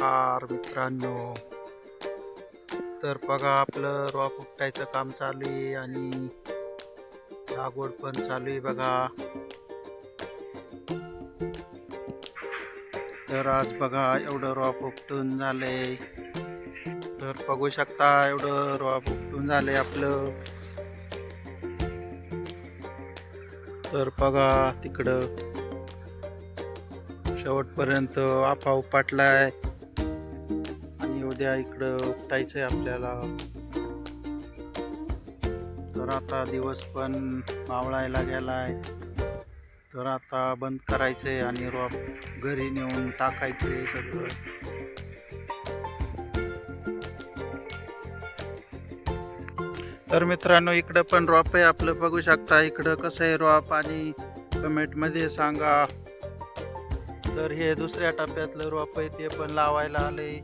नमस्कार मित्रांनो. तर बघा आपलं रॉप उपटायचं काम चालू आहे आणि लागवड पण चालू आहे बघा. तर आज बघा एवढं रॉप उपटून झालंय. तर बघू शकता एवढं रॉप उपटून झालंय आपलं. तर बघा तिकडं शेवटपर्यंत आपा उपाटलाय सध्या इकडं उठायचं आहे आपल्याला. तर आता दिवस पण मावळायला गेलाय. तर आता बंद करायचंय आणि रॉप घरी नेऊन टाकायचे सगळं. तर मित्रांनो इकडं पण रॉप आहे आपलं. बघू शकता इकडं कसं आहे रॉप आणि कमेंटमध्ये सांगा. तर हे दुसऱ्या टप्प्यातलं रोप आहे ते पण लावायला आले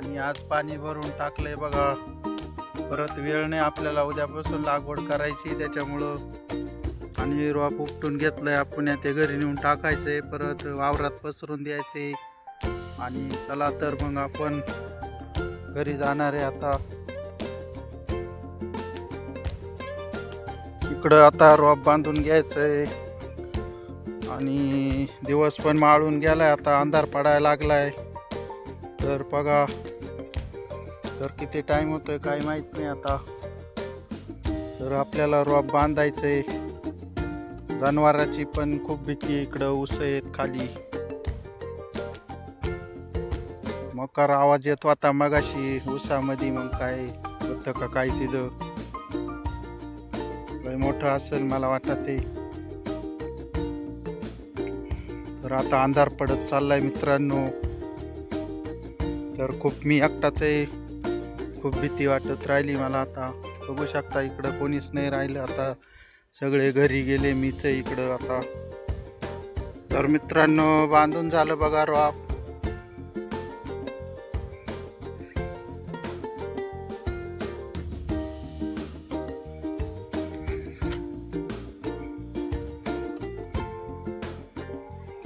आणि आज पाणी भरून टाकलंय बघा. परत वेळ नाही आपल्याला उद्यापासून लागवड करायची त्याच्यामुळं. आणि रोप उपटून घेतलंय आपण ते घरी नेऊन टाकायचंय परत वावरात पसरून द्यायचे. आणि चला तर मग आपण घरी जाणार आहे आता. इकडं आता रोप बांधून घ्यायचंय. आणि दिवस पण माळून गेलाय आता अंधार पडायला लागलाय. तर बघा तर किती टाईम होतोय काय माहीत नाही आता. तर आपल्याला रोप बांधायचंय. जनावराची पण खूप भीती इकडं उस आहेत खाली. मकार आवाज येतो आता मगाशी उसामध्ये मग काय होतं का काय तिथं. लय मोठं असेल मला वाटत ते तर आता अंधार पडत चाललाय मित्रांनो. तर खूप मी एकटाच आहे. खूप भीती वाटत राहिली मला आता. बघू शकता इकडं कोणीच नाही राहिलं. आता सगळे घरी गेले मीच इकडं आता. तर मित्रांनो बांधून झालं बघा रॉप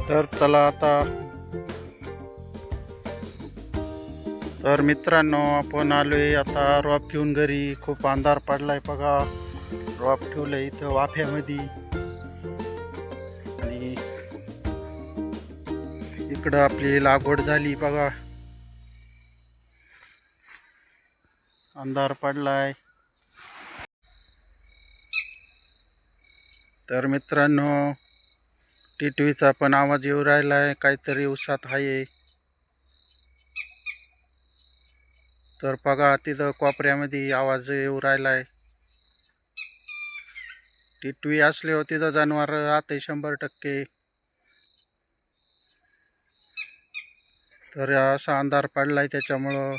तर चला आता तर मित्रांनो आपण आलो आहे आता रॉप घेऊन घरी. खूप अंधार पडलाय बघा. रॉप ठेवलंय इथं वाफ्यामध्ये. आणि इकडं आपली लागवड झाली बघा. अंधार पडलाय. तर मित्रांनो टिटवीचा पण आवाज येऊ राहिला आहे काहीतरी उसात आहे तर बघा तिथं कोपऱ्यामध्ये आवाज येऊ राहिलाय. टिटवी असले हो तिथं जनावर राहते शंभर टक्के. तर असा अंधार पडलाय त्याच्यामुळं.